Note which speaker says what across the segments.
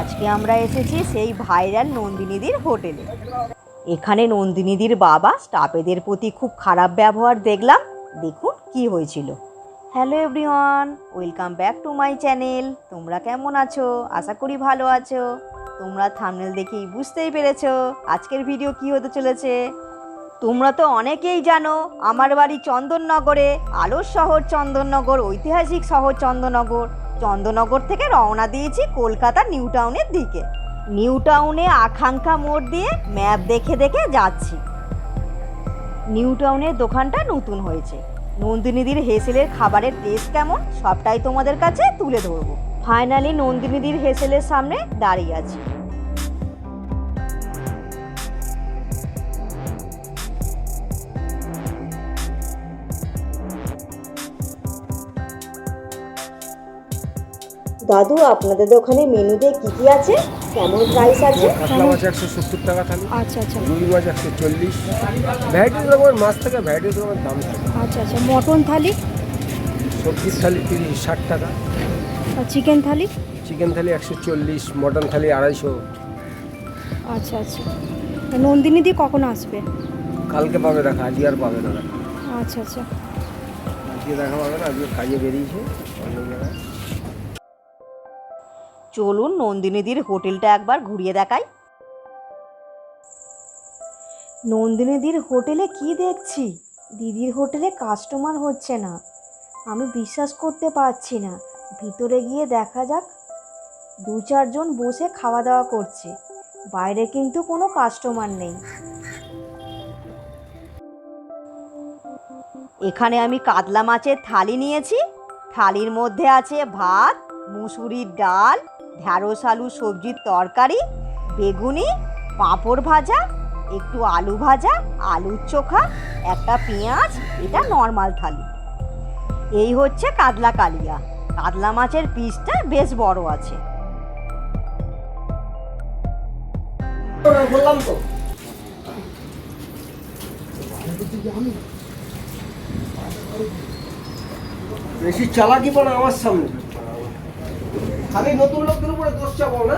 Speaker 1: আজকে আমরা এসেছি সেই ভাইরাল নন্দিনীদির হোটেলে। এখানে নন্দিনীদির বাবা স্টাফেদের প্রতি খুব খারাপ ব্যবহার দেখলাম। দেখুন কি হয়েছিল। Hello everyone, welcome back to my channel. তোমরা কেমন আছো? আশা করি ভালো আছো। তোমরা থামনেল দেখেই বুঝতেই পেরেছ আজকের ভিডিও কি হতে চলেছে। তোমরা তো অনেকেই জানো, আমার বাড়ি চন্দননগরে, আলোর শহর চন্দননগর, ঐতিহাসিক শহর চন্দননগর। চন্দননগর থেকে রওনা দিয়েছি কলকাতা নিউ টাউনের দিকে। নিউ টাউনে আকাঙ্ক্ষা মোড় দিয়ে ম্যাপ দেখে দেখে যাচ্ছি। নিউ টাউনের দোকানটা নতুন হয়েছে। নন্দিনীদির হেসেলের খাবারের টেস্ট কেমন সবটাই তোমাদের কাছে তুলে ধরবো। ফাইনালি নন্দিনীদির হেসেলের সামনে দাঁড়িয়ে আছি। দাদু আপনাদের দোকানে মেনুতে কি কি আছে? কেমন প্রাইস আছে?
Speaker 2: কাতলা মাছ একশো সত্তর টাকা থালি।
Speaker 3: আচ্ছা আচ্ছা।
Speaker 2: রুই মাছ একশো চল্লিশ। ভ্যারাইটিস রকমের মাছ থাকে ভ্যারাইটিস রকমের দাম থাকে।
Speaker 3: আচ্ছা আচ্ছা। মটন থালি?
Speaker 2: সবজির থালি তিরিশ ষাট টাকা।
Speaker 3: আর চিকেন থালি?
Speaker 2: চিকেন থালি একশো চল্লিশ মটন থালি আড়াইশো।
Speaker 3: আচ্ছা আচ্ছা। নন্দিনী দি কখন আসবে?
Speaker 2: কালকে পাবে দেখা আজকে আর পাবে না
Speaker 3: আচ্ছা আচ্ছা।
Speaker 2: আজকে দেখা পাবে না আজকে কাজে বেরিয়েছে। অন্য জায়গায়।
Speaker 1: চলুন নন্দিনীদির হোটেলটা একবার ঘুরিয়ে দেখাই। নন্দিনীদির হোটেলে কি দেখছি? দিদির হোটেলে কাস্টমার হচ্ছে না। আমি বিশ্বাস করতে পারছি না। ভিতরে গিয়ে দেখা যাক। দু চারজন বসে খাওয়া দাওয়া করছে। বাইরে কিন্তু কোনো কাস্টমার নেই। এখানে আমি কাতলা মাছের থালি নিয়েছি। থালির মধ্যে আছে ভাত, মুসুরির ডাল ঢ্যাঁড়স, আলু সবজির তরকারি, বেগুনি, পাঁপড় ভাজা, একটু আলু ভাজা, আলুর চোখা, একটা পেঁয়াজ, এটা নর্মাল থালি। এই হচ্ছে কাতলা কালিয়া। কাতলা মাছের পিসটা বেশ বড় আছে।
Speaker 2: বেশি চালাকি পড়ে আমার সামনে। খালি নতুন লোকদের উপরে দোষ চাপাও না।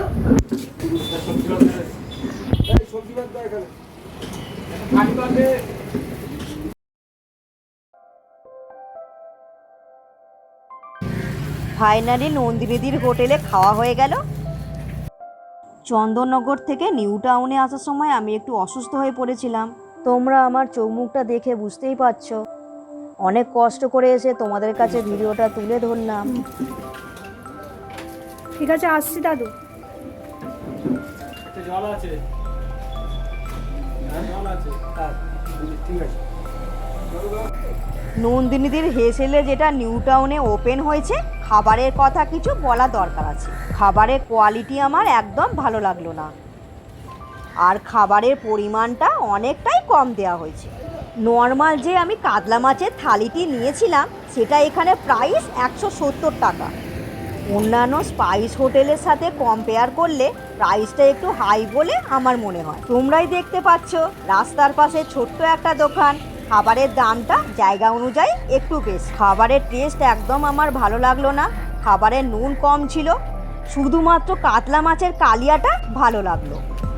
Speaker 1: ফাইনালি নন্দিনীদির হোটেলে খাওয়া হয়ে গেল। চন্দননগর থেকে নিউ টাউনে আসার সময় আমি একটু অসুস্থ হয়ে পড়েছিলাম। তোমরা আমার চোখ মুখটা দেখে বুঝতেই পারছ। অনেক কষ্ট করে এসে তোমাদের কাছে ভিডিওটা তুলে ধরলাম।
Speaker 3: ঠিক আছে আসছি দাদু।
Speaker 2: জল আছে। জল আছে। ঠিক আছে।
Speaker 1: নন্দিনীদের হেসেলে যেটা নিউ টাউনে ওপেন হয়েছে খাবারের কথা কিছু বলা দরকার আছে। খাবারের কোয়ালিটি আমার একদম ভালো লাগল না। আর খাবারের পরিমাণটা অনেকটাই কম দেওয়া হয়েছে। নর্মাল যে আমি কাতলা মাছের থালিটি নিয়েছিলাম সেটা এখানে প্রাইস একশো সত্তর টাকা। অন্যান্য স্পাইস হোটেলের সাথে কম্পেয়ার করলে প্রাইসটা একটু হাই বলে আমার মনে হয়। তোমরাই দেখতে পাচ্ছ, রাস্তার পাশে ছোট্ট একটা দোকান, খাবারের দামটা জায়গা অনুযায়ী একটু বেশ। খাবারের টেস্ট একদম আমার ভালো লাগল না, খাবারের নুন কম ছিল, শুধুমাত্র কাতলা মাছের কালিয়াটা ভালো লাগল।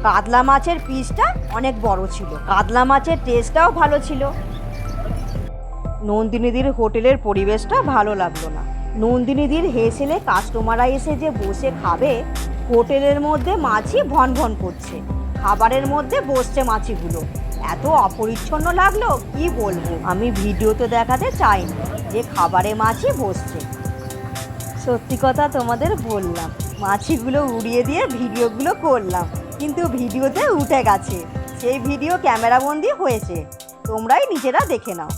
Speaker 1: কাতলা মাছের পিসটা অনেক বড় ছিল, কাতলা মাছের টেস্টটাও ভালো ছিল। নন্দিনীদির হোটেলের পরিবেশটা ভালো লাগল না। নন্দিনীদির হেসেলে কাস্টমাররা এসে যে বসে খাবে, হোটেলের মধ্যে মাছি ভন ভন করছে। খাবারের মধ্যে বসছে মাছিগুলো। এত অপরিচ্ছন্ন লাগল, কি বলব? আমি ভিডিওতে দেখাতে চাইনি যে খাবারে মাছি বসছে। সত্যি কথা তোমাদের বললাম, মাছিগুলো উড়িয়ে দিয়ে ভিডিওগুলো করলাম, কিন্তু ভিডিওতে উঠে গেছে। সেই ভিডিও ক্যামেরাবন্দি হয়েছে। তোমরাই নিজেরা দেখে নাও।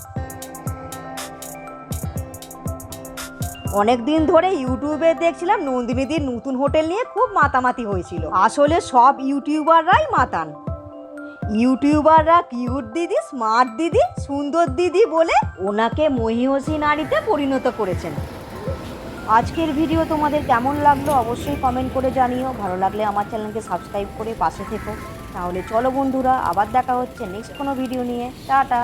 Speaker 1: অনেক দিন ধরে ইউটিউবে দেখছিলাম নন্দিনীদির নতুন হোটেল নিয়ে খুব মাতামাতি হয়েছিল। আসলে সব ইউটিউবাররাই মাতান। ইউটিউবাররা কিউট দিদি, স্মার্ট দিদি, সুন্দর দিদি বলে ওনাকে মহিষী নারীতে পরিণত করেছেন। আজকের ভিডিও তোমাদের কেমন লাগল অবশ্যই কমেন্ট করে জানিও। ভালো লাগলে আমার চ্যানেলকে সাবস্ক্রাইব করে পাশে থেকো। তাহলে চলো বন্ধুরা, আবার দেখা হচ্ছে নেক্সট কোনো ভিডিও নিয়ে। টাটা!